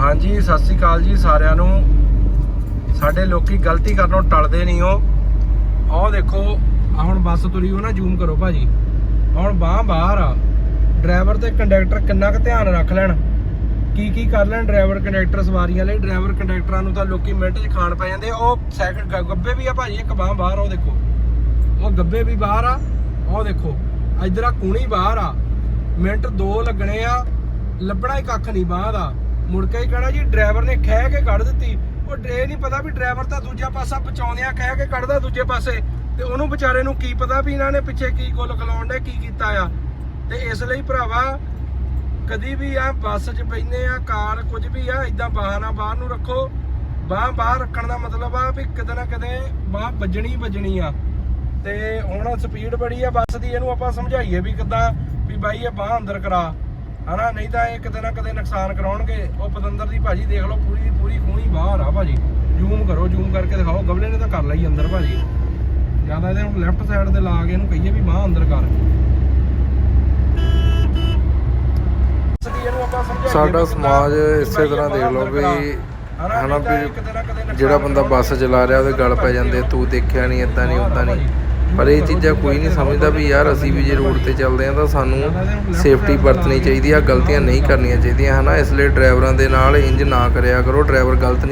ਹਾਂਜੀ, ਸਤਿ ਸ੍ਰੀ ਅਕਾਲ ਜੀ ਸਾਰਿਆਂ ਨੂੰ। ਸਾਡੇ ਲੋਕੀ ਗਲਤੀ ਕਰਨੋਂ ਟਲਦੇ ਨਹੀਂ ਹੋ। ਆਹ ਦੇਖੋ ਆ ਹੁਣ ਬੱਸ ਤੁਰੀ ਹੋ ਨਾ ਜ਼ੂਮ ਕਰੋ ਭਾਜੀ। ਹੁਣ ਬਾਹ ਬਾਹਰ ਆ। ਡਰਾਈਵਰ ਤੇ ਕੰਡਕਟਰ ਕਿੰਨਾ ਕੁ ਧਿਆਨ ਰੱਖ ਲੈਣ? ਕੀ ਕੀ ਕਰ ਲੈਣ ਡਰਾਈਵਰ ਕੰਡਕਟਰ ਸਵਾਰੀਆਂ ਲਈ? ਡਰਾਈਵਰ ਕੰਡਕਟਰਾਂ ਨੂੰ ਤਾਂ ਲੋਕੀ ਮਿੰਟ 'ਚ ਖਾਣ ਪੈ ਜਾਂਦੇ। ਉਹ ਸੈਕਿੰਡ ਗੱਬੇ ਵੀ ਆ ਭਾਜੀ, ਇੱਕ ਬਾਹ ਬਾਹਰ, ਉਹ ਦੇਖੋ। ਉਹ ਗੱਬੇ ਵੀ ਬਾਹਰ ਆ, ਉਹ ਦੇਖੋ। ਇਧਰ ਆ, ਕੂਣੀ ਬਾਹਰ ਆ। ਮਿੰਟ 2 ਲੱਗਣੇ ਆ। ਲੱਭਣਾ ਹੀ ਕੱਖ ਨਹੀਂ ਬਾਹ ਦਾ। ਮੁੜ ਕੇ ਹੀ ਕਹਿਣਾ ਜੀ, ਡਰਾਈਵਰ ਨੇ ਖਹਿ ਕੇ ਕੱਢ ਦਿੱਤੀ। ਉਹ ਇਹ ਨਹੀਂ ਪਤਾ ਵੀ ਡਰਾਈਵਰ ਤਾਂ ਦੂਜਾ ਪਾਸਾ ਬਚਾਉਂਦਿਆਂ ਖਹਿ ਕੇ ਕੱਢਦਾ ਦੂਜੇ ਪਾਸੇ। ਤੇ ਉਹਨੂੰ ਵਿਚਾਰੇ ਨੂੰ ਕੀ ਪਤਾ ਵੀ ਇਹਨਾਂ ਨੇ ਪਿੱਛੇ ਕੀ ਗੁੱਲ ਖਲਾਉਣ ਦੇ ਕੀ ਕੀਤਾ ਆ। ਤੇ ਇਸ ਲਈ ਭਰਾਵਾ, ਕਦੀ ਵੀ ਆ ਬੱਸ 'ਚ ਬੈਠਨੇ ਆ, ਕਾਰ ਕੁਝ ਵੀ ਆ ਇਦਾਂ ਬਾਹਨਾ ਬਾਹਰ ਨੂੰ ਰੱਖੋ। ਬਾਹ ਬਾਹਰ ਰੱਖਣ ਦਾ ਮਤਲਬ ਆ ਵੀ ਕਿਤੇ ਨਾ ਕਿਤੇ ਬਾਹ ਵੱਜਣੀ ਵੱਜਣੀ ਆ। ਤੇ ਹੁਣ ਸਪੀਡ ਬੜੀ ਆ ਬੱਸ ਦੀ, ਇਹਨੂੰ ਆਪਾਂ ਸਮਝਾਈਏ ਵੀ ਕਿੱਦਾਂ ਵੀ ਬਾਈ ਇਹ ਬਾਹ ਅੰਦਰ ਕਰਾ। ਹਨਾ ਨਹੀਂ ਤਾਂ ਇਹ ਕਿਤੇ ਨਾ ਕਿਤੇ ਨੁਕਸਾਨ ਕਰਾਉਣਗੇ। ਉਹ ਪਤੰਦਰ ਦੀ ਭਾਜੀ ਦੇਖ ਲਓ ਪੂਰੀ ਦੀ ਪੂਰੀ ਖੂਣੀ ਬਾਹਰ ਆ ਭਾਜੀ। ਜ਼ੂਮ ਕਰੋ ਜ਼ੂਮ ਕਰਕੇ ਦਿਖਾਓ। ਗਵਲੇ ਨੇ ਤਾਂ ਕਰ ਲਈ ਅੰਦਰ ਭਾਜੀ। ਜ਼ਿਆਦਾ ਇਹਦੇ ਹੁਣ ਲੈਫਟ ਸਾਈਡ ਤੇ ਲਾ ਕੇ ਇਹਨੂੰ ਕਹੀਏ ਵੀ ਬਾਹ ਅੰਦਰ ਕਰ। ਸਾਡਾ ਸਮਾਜ ਇਸੇ ਤਰ੍ਹਾਂ ਦੇਖ ਲਓ। ਵੀ ਹਨਾ ਤਾਂ ਵੀ ਜਿਹੜਾ ਬੰਦਾ ਬੱਸ। ਚਲਾ ਰਿਹਾ ਉਹਦੇ ਗਲ ਪੈ ਜਾਂਦੇ ਤੂੰ ਦੇਖਿਆ ਨਹੀਂ ਇਦਾਂ ਨਹੀਂ ਉਦਾਂ ਨਹੀਂ। ਪਰ ਇਹ ਚੀਜ਼ਾਂ ਕੋਈ ਨਹੀਂ ਸਮਝਦਾ ਵੀ ਯਾਰ ਅਸੀਂ ਵੀ ਜੇ ਰੋਡ ਤੇ ਚੱਲਦੇ ਆ ਤਾਂ ਸਾਨੂੰ ਸੇਫਟੀ ਵਰਤਣੀ ਚਾਹੀਦੀ ਆ ਗਲਤੀਆਂ ਨਹੀਂ ਕਰਨੀਆਂ ਚਾਹੀਦੀਆਂ ਹਨਾ, ਇਸ ਲਈ ਡਰਾਈਵਰਾਂ ਦੇ ਨਾਲ ਇੰਜ ਨਾ ਕਰਿਆ ਕਰੋ, ਡਰਾਈਵਰ ਗਲਤ ਨਹੀਂ